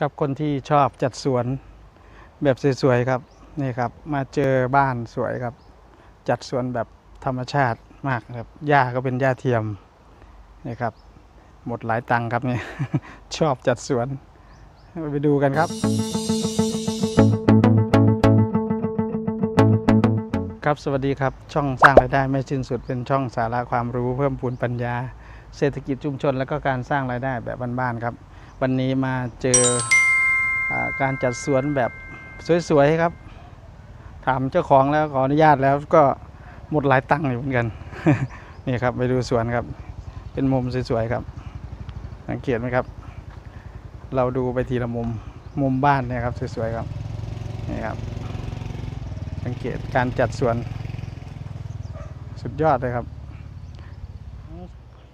กับคนที่ชอบจัดสวนแบบสวยๆครับนี่ครับ มาเจอบ้านสวยครับ จัดสวนแบบธรรมชาติมากครับหญ้าก็เป็นหญ้าเทียมนี่ครับ หมดหลายตังค์ครับเนี่ยชอบจัดสวน ไปดูกันครับ ครับสวัสดีครับช่องสร้างรายได้ไม่สิ้นสุดเป็นช่องสาระความรู้เพิ่มพูนปัญญา เศรษฐกิจชุมชน และก็การสร้างรายได้แบบบ้านๆครับ วันนี้มาเจออการจัดสวนแบบสวยๆครับ ถามเจ้าของแล้วขออนุญาตแล้วก็หมดหลายตังค์อยู่เหมือนกัน นี่ครับไปดูสวนครับ เป็นมุมสวยๆครับ สังเกตไหมครับ เราดูไปทีละมุมมุมบ้านเนี่ยครับสวยๆครับนี่ครับ สังเกตการจัดสวน สุดยอดเลยครับ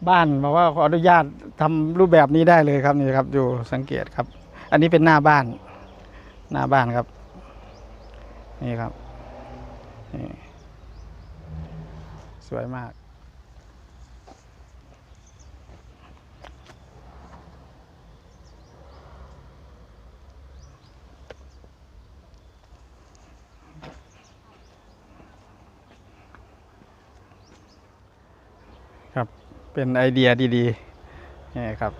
บ้านบอกว่าขออนุญาตทำรูปแบบนี้ได้เลยครับนี่ครับดูสังเกตครับ อันนี้เป็นหน้าบ้าน หน้าบ้านครับ นี่ครับนี่สวยมาก ครับ เป็นไอเดียดีๆนี่ครับ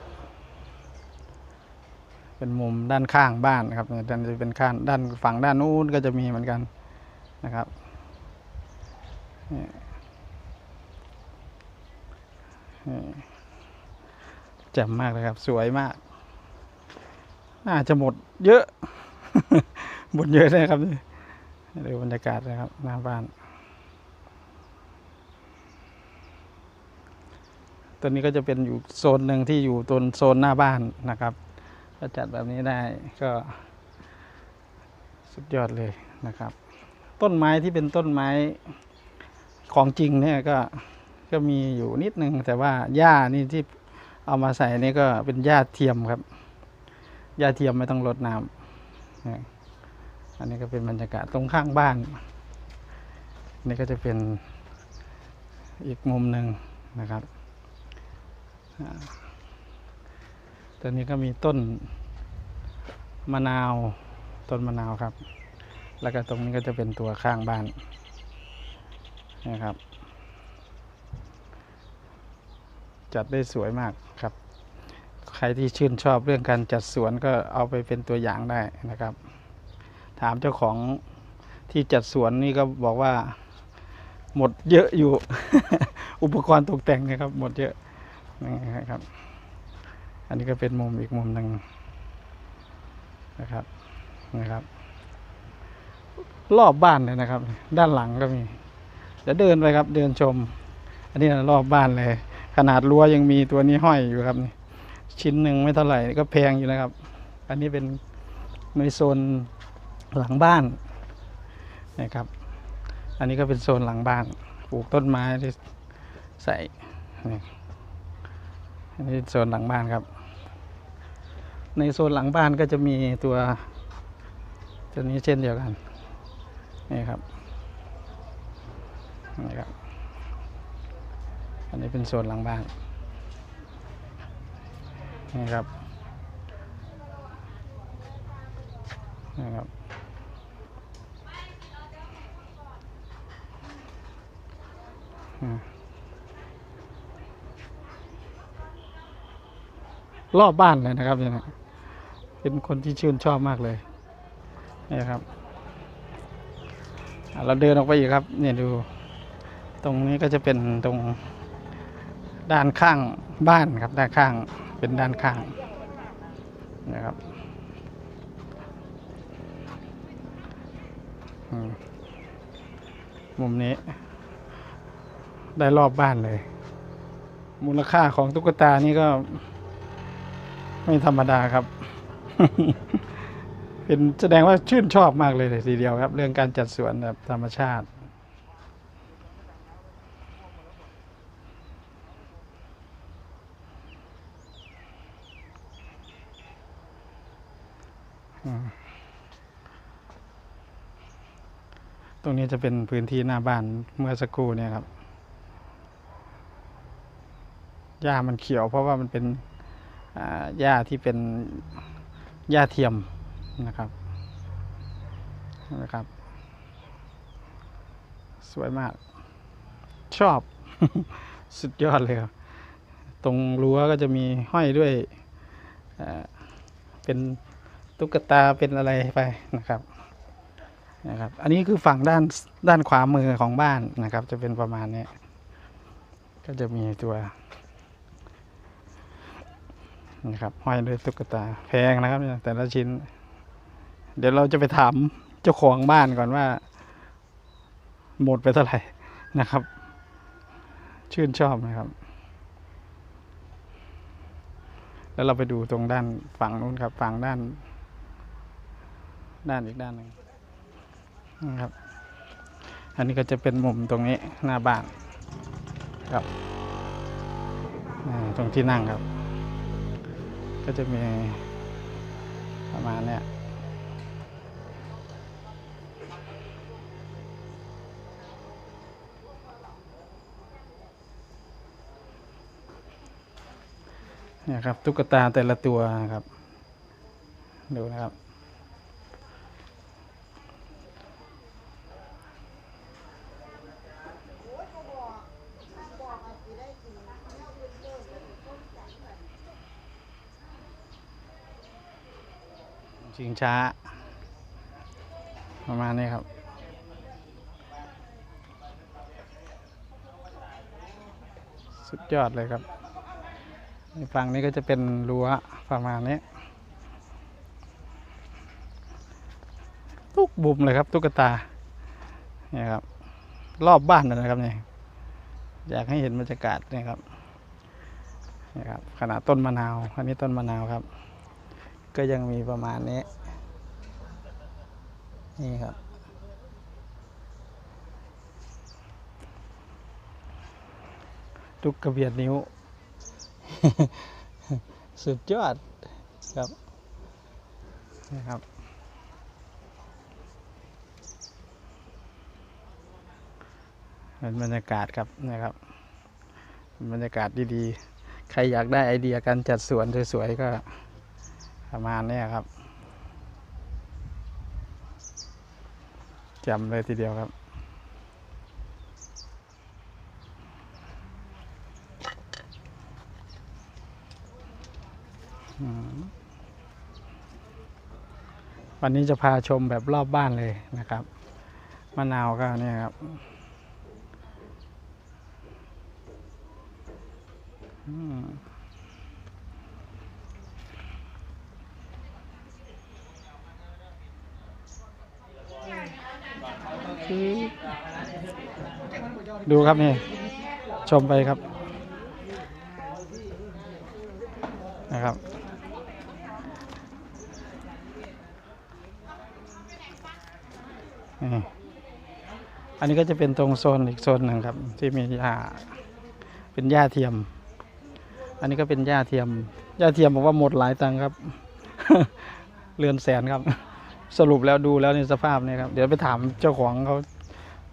เป็นมุมด้านข้างบ้านครับด้านจะเป็นข้างด้านฝั่งด้านนู้นก็จะมีเหมือนกันนะครับนี่นี่แจ่มมากเลยครับ สวยมาก น่าจะหมดเยอะ หมดเยอะเลยครับนี่ดูบรรยากาศนะครับหน้าบ้าน ตัวนี้ก็จะเป็นอยู่โซนหนึ่งที่อยู่ตนโซนหน้าบ้านนะครับถ้าจัดแบบนี้ได้ก็สุดยอดเลยนะครับ ต้นไม้ที่เป็นต้นไม้ของจริงเนี่ยก็ก็มีอยู่นิดนึง แต่ว่าหญ้านี่ที่เอามาใส่นี่ก็เป็นหญ้าเทียมครับหญ้าเทียมไม่ต้องรดน้ำนะอันนี้ก็เป็นบรรยากาศตรงข้างบ้านนี่ก็จะเป็นอีกมุมหนึ่งนะครับ ตอนนี้ก็มีต้นมะนาว ต้นมะนาวครับ แล้วก็ตรงนี้ก็จะเป็นตัวข้างบ้านนะครับ จัดได้สวยมากครับ ใครที่ชื่นชอบเรื่องการจัดสวนก็เอาไปเป็นตัวอย่างได้นะครับ ถามเจ้าของที่จัดสวนนี่ก็บอกว่าหมดเยอะอยู่ อุปกรณ์ตกแต่งนะครับ หมดเยอะ นะครับ อันนี้ก็เป็นมุมอีกมุมหนึ่งนะครับนะครับ รอบบ้านเลยนะครับ ด้านหลังก็มีเดี๋ยวเดินไปครับ เดินชม อันนี้นะรอบบ้านเลย ขนาดรั้วยังมีตัวนี้ห้อยอยู่ครับนี่ชิ้นหนึ่งไม่เท่าไหร่ก็แพงอยู่นะครับ อันนี้เป็นในโซนหลังบ้านนะครับ อันนี้ก็เป็นโซนหลังบ้าน ปลูกต้นไม้ที่ใส่นี่ อันนี้โซนหลังบ้านครับ ในโซนหลังบ้านก็จะมีตัวตัวนี้เช่นเดียวกัน นี่ครับ นี่ครับ อันนี้เป็นโซนหลังบ้าน นี่ครับ นี่ครับอืม รอบบ้านเลยนะครับเนี่ยเป็นคนที่ชื่นชอบมากเลยนี่ครับเราเดินออกไปอีกครับเนี่ยดู ตรงนี้ก็จะเป็นตรงด้านข้างบ้านครับด้านข้างเป็นด้านข้างนะครับมมุมนี้ ได้รอบบ้านเลย มูลค่าของตุ๊กตานี่ก็ ไม่ธรรมดาครับ เป็นแสดงว่าชื่นชอบมากเลยทีเดียวครับ เรื่องการจัดสวนแบบธรรมชาติตรงนี้จะเป็นพื้นที่หน้าบ้านเมื่อสักครู่เนี่ยครับ หญ้ามันเขียวเพราะว่ามันเป็น หญ้าที่เป็นหญ้าเทียมนะครับนะครับ สวยมาก ชอบ สุดยอดเลยครับตรงรั้วก็จะมีห้อยด้วยเอ่อเป็นตุ๊กตาเป็นอะไรไปนะครับนะครับ อันนี้คือฝั่งด้านด้านขวามือของบ้านนะครับ จะเป็นประมาณนี้ ก็จะมีตัว นะครับห้อยด้วยตุ๊กตาแพงนะครับแต่ละชิ้น เดี๋ยวเราจะไปถามเจ้าของบ้านก่อนว่า หมดไปเท่าไหร่นะครับ ชื่นชอบนะครับ แล้วเราไปดูตรงด้านฝั่งนู้นครับ ฝั่งด้าน ด้านอีกด้านหนึ่งนะครับ อันนี้ก็จะเป็นมุมตรงนี้หน้าบ้านครับตรงที่นั่งครับ ก็จะมีประมาณเนี้ยเนี่ยครับตุ๊กตาแต่ละตัวนะครับ ดูนะครับ ชิงช้า ประมาณนี้ครับ สุดยอดเลยครับฝั่งนี้ก็จะเป็นรั้วประมาณนี้ทุกบุมเลยครับตุ๊กตาเนี่ยครับ รอบบ้านเลยนะครับเนี่ยอยากให้เห็นบรรยากาศเนะครับนี่ครับ ขนาดต้นมะนาว อันนี้ต้นมะนาวครับ ก็ยังมีประมาณนี้ นี่ครับ ทุกกระเบียดนิ้ว สุดยอดครับนะครับเป็นบรรยากาศครับนะครับ บรรยากาศดีๆ ใครอยากได้ไอเดียการจัดสวนสวยๆก็ ประมาณนี้ครับจำเลยทีเดียวครับ วันนี้จะพาชมแบบรอบบ้านเลยนะครับ มะนาวก็เนี่ยครับอืม ดูครับนี่ ชมไปครับ นะครับนี่อันนี้ก็จะเป็นตรงโซนอีกโซนหนึ่งครับ ที่มีหญ้าเป็นหญ้าเทียม อันนี้ก็เป็นหญ้าเทียมหญ้าเทียมบอกว่าหมดหลายตังครับ เรือนแสนครับ สรุปแล้วดูแล้วในสภาพเนี่ยครับ เดี๋ยวไปถามเจ้าของเขา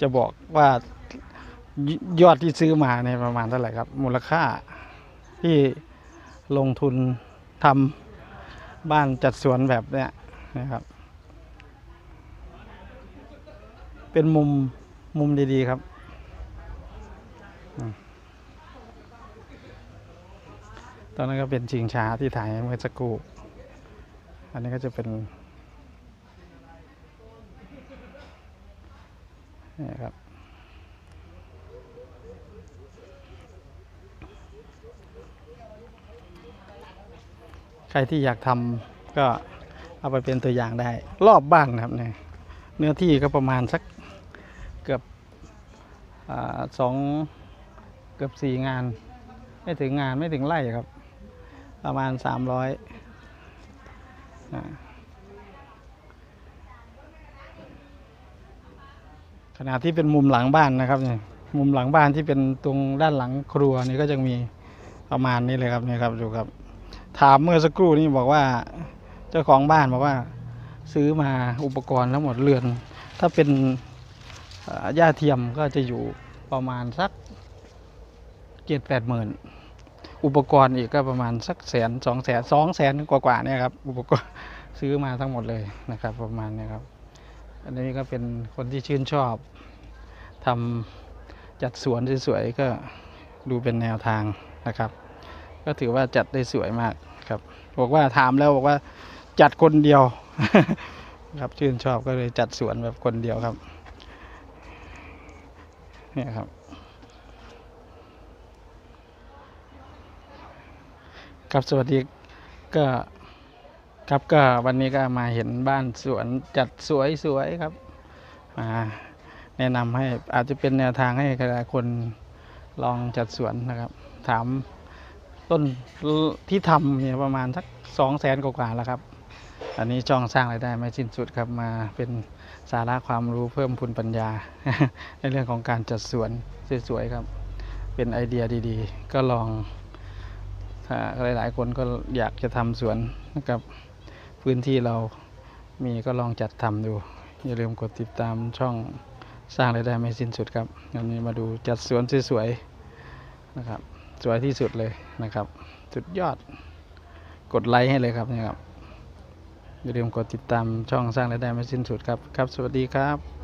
จะบอกว่ายอดที่ซื้อมาเนี่ยประมาณเท่าไหร่ครับ มูลค่าที่ลงทุนทำบ้านจัดสวนแบบเนี้ยนะครับ เป็นมุมมุมดีๆครับ ตอนนั้นก็เป็นชิงช้าที่ถ่ายเมื่อสักครู่อันนี้ก็จะเป็น นี่ครับ ใครที่อยากทำก็เอาไปเป็นตัวอย่างได้ รอบบ้านนะครับเนี่ยเนื้อที่ก็ประมาณสักเกือบอสองเกือบสี่งาน ไม่ถึงงานไม่ถึงไร่ครับ ประมาณสามร้อย ขณะที่เป็นมุมหลังบ้านนะครับเนี่ยมุมหลังบ้านที่เป็นตรงด้านหลังครัวนี่ก็จะมีประมาณนี้เลยครับนี่ครับดูครับ ถามเมื่อสักครู่นี้บอกว่า เจ้าของบ้านบอกว่า ซื้อมาอุปกรณ์ทั้งหมดเรือน ถ้าเป็นหญ้าเทียมก็จะอยู่ประมาณสักเจ็ดแปดหมื่นอุปกรณ์อีกก็ประมาณสักแสนสองแสนสองแสนกว่าๆเนี่ยครับอุปกรณ์ซื้อมาทั้งหมดเลยนะครับ ประมาณนี้ครับ อันนี้ก็เป็นคนที่ชื่นชอบทำจัดสวนสวยๆก็ดูเป็นแนวทางนะครับ ก็ถือว่าจัดได้สวยมากครับบอกว่าถามแล้วบอกว่าจัดคนเดียวครับชื่นชอบก็เลยจัดสวนแบบคนเดียวครับเนี่ยครับ ครับสวัสดีก็ ครับก็วันนี้ก็มาเห็นบ้านสวนจัดสวยๆครับมาแนะนำให้อาจจะเป็นแนวทางให้หลายๆคนลองจัดสวนนะครับ ถามต้นที่ทำเนี่ยประมาณสักสองแสนกว่าๆแล้วครับ อันนี้จ้องสร้างรายได้ไม่สิ้นสุดครับมาเป็นสาระความรู้เพิ่มพูนปัญญา ในเรื่องของการจัดสวนสวยๆครับ เป็นไอเดียดีๆ ก็ลองถ้าหลายๆคนก็อยากจะทำสวนนะครับ พื้นที่เรามีก็ลองจัดทำดู อย่าลืมกดติดตามช่องสร้างรายได้ไม่สิ้นสุดครับวันนี้มาดูจัดสวนสวยๆนะครับ สวยที่สุดเลยนะครับ สุดยอดกดไลค์ให้เลยครับนะครับอย่าลืมกดติดตามช่องสร้างรายได้ไม่สิ้นสุดครับครับ สวัสดีครับ